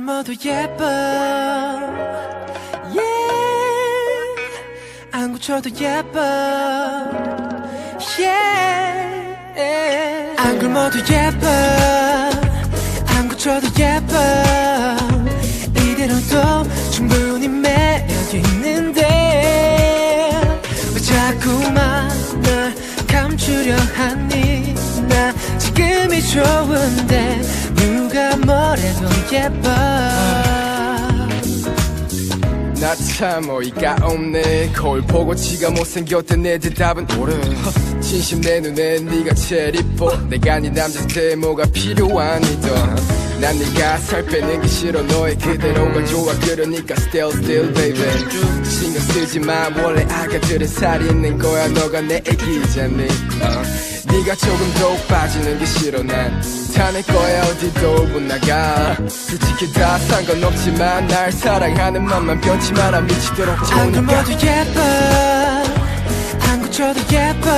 모두 예뻐. Yeah. 안 고쳐도 예뻐. Yeah. 안굴 모두 예뻐. 안 고쳐도 예뻐. 이대로도 충분히 매력 있는데 왜 자꾸만 널 감추려 하니? 나 지금이 좋은데 뭐래도 예뻐. 나 참 어이가 없네. 거울 보고 지가 못생겼던 내 대답은 옳아 진심 내 눈에 네가 제일 이뻐. 내가 네 남자 때 뭐가 필요하니도 난 네가 살 빼는 게 싫어. 너의 그대로가 좋아. 그러니까 still still baby. 신경 쓰지 마. 원래 아가들은 살 있는 거야. 너가 내 애기잖니. 어. 네가 조금 더 빠지는 게 싫어. 난 타낼 거야. 어디도 못 나가. 솔직히 다 상관없지만 날 사랑하는 맘만 변치 마라 미치도록 좋으니까. 모두 예뻐. 안 고 쳐도 예뻐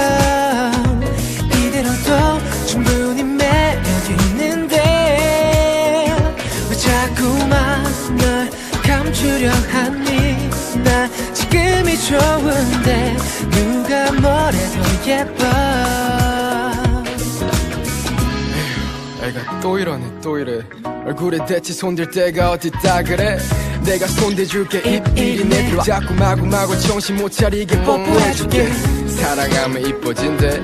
감추려 하니 나 지금이 좋은데 누가 뭐래도 예뻐. 애가 또 이러네 또 이래. 얼굴에 대체 손댈 데가 어딨다 그래? 내가 손대줄게. 입1이네 자꾸 마구마구 정신 못 차리게. 뽀뽀해줄게. 사랑하면 이뻐진대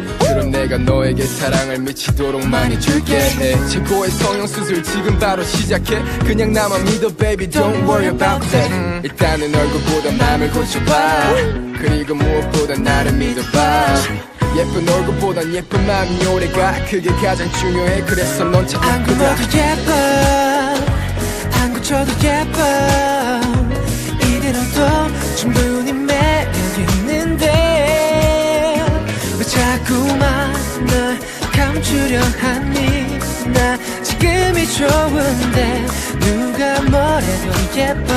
그럼 내가 너에게 사랑을 미치도록 많이 줄게. 최고의 성형 수술 지금 바로 시작해. 그냥 나만 믿어 baby don't worry about that. 일단은 얼굴보다 맘을 고쳐봐. 그리고 무엇보다 나를 믿어봐. 예쁜 얼굴보단 예쁜 마음이 오래가. 그게 가장 중요해. 그래서 넌참안 예쁘다. 굴어도 예뻐. 안 고쳐도 예뻐. 이대로도 충분히 하니 나 지금이 좋은데 누가 뭐래도 예뻐.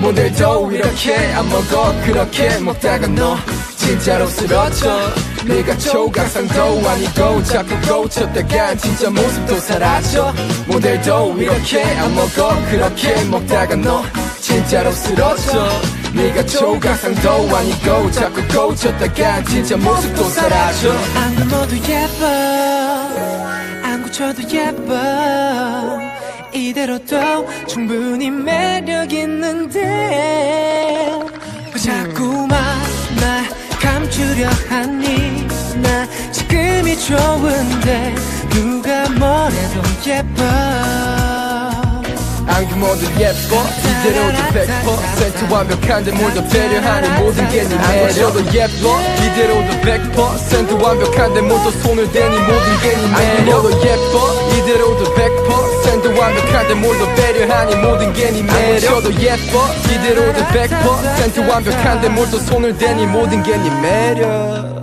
모델도 이렇게 안 먹어. 그렇게 먹다가 너 진짜로 쓰러져 네가 조각상도 아니고 자꾸 고쳤다간 진짜 모습도 사라져. 모델도 이렇게 안 먹어. 그렇게 먹다가 너 진짜로 쓰러져. 네가 조각상도 아니고 자꾸 고쳤다간 진짜 모습도 사라져. 안굴 모두 예뻐. 안 고쳐도 예뻐. 이대로도 충분히 매력 있는데 왜 자꾸만 날 감추려 나 지금이 좋은데 누가 뭐래도 예뻐. 안구 모두 예뻐 이대로도 100% 완벽한데 뭘더 배려하니 모든 게네 매력 도 예뻐 이대로도 100% 완벽한데 뭘더 손을 대니 모든 게네 매력 모두 예뻐. 이대로도 100% 완벽한데 뭘더 배려하니 모든 게네 매력도 예뻐. 이대로도 100% 완벽한데 뭘더 손을 대니 모든 게네 매력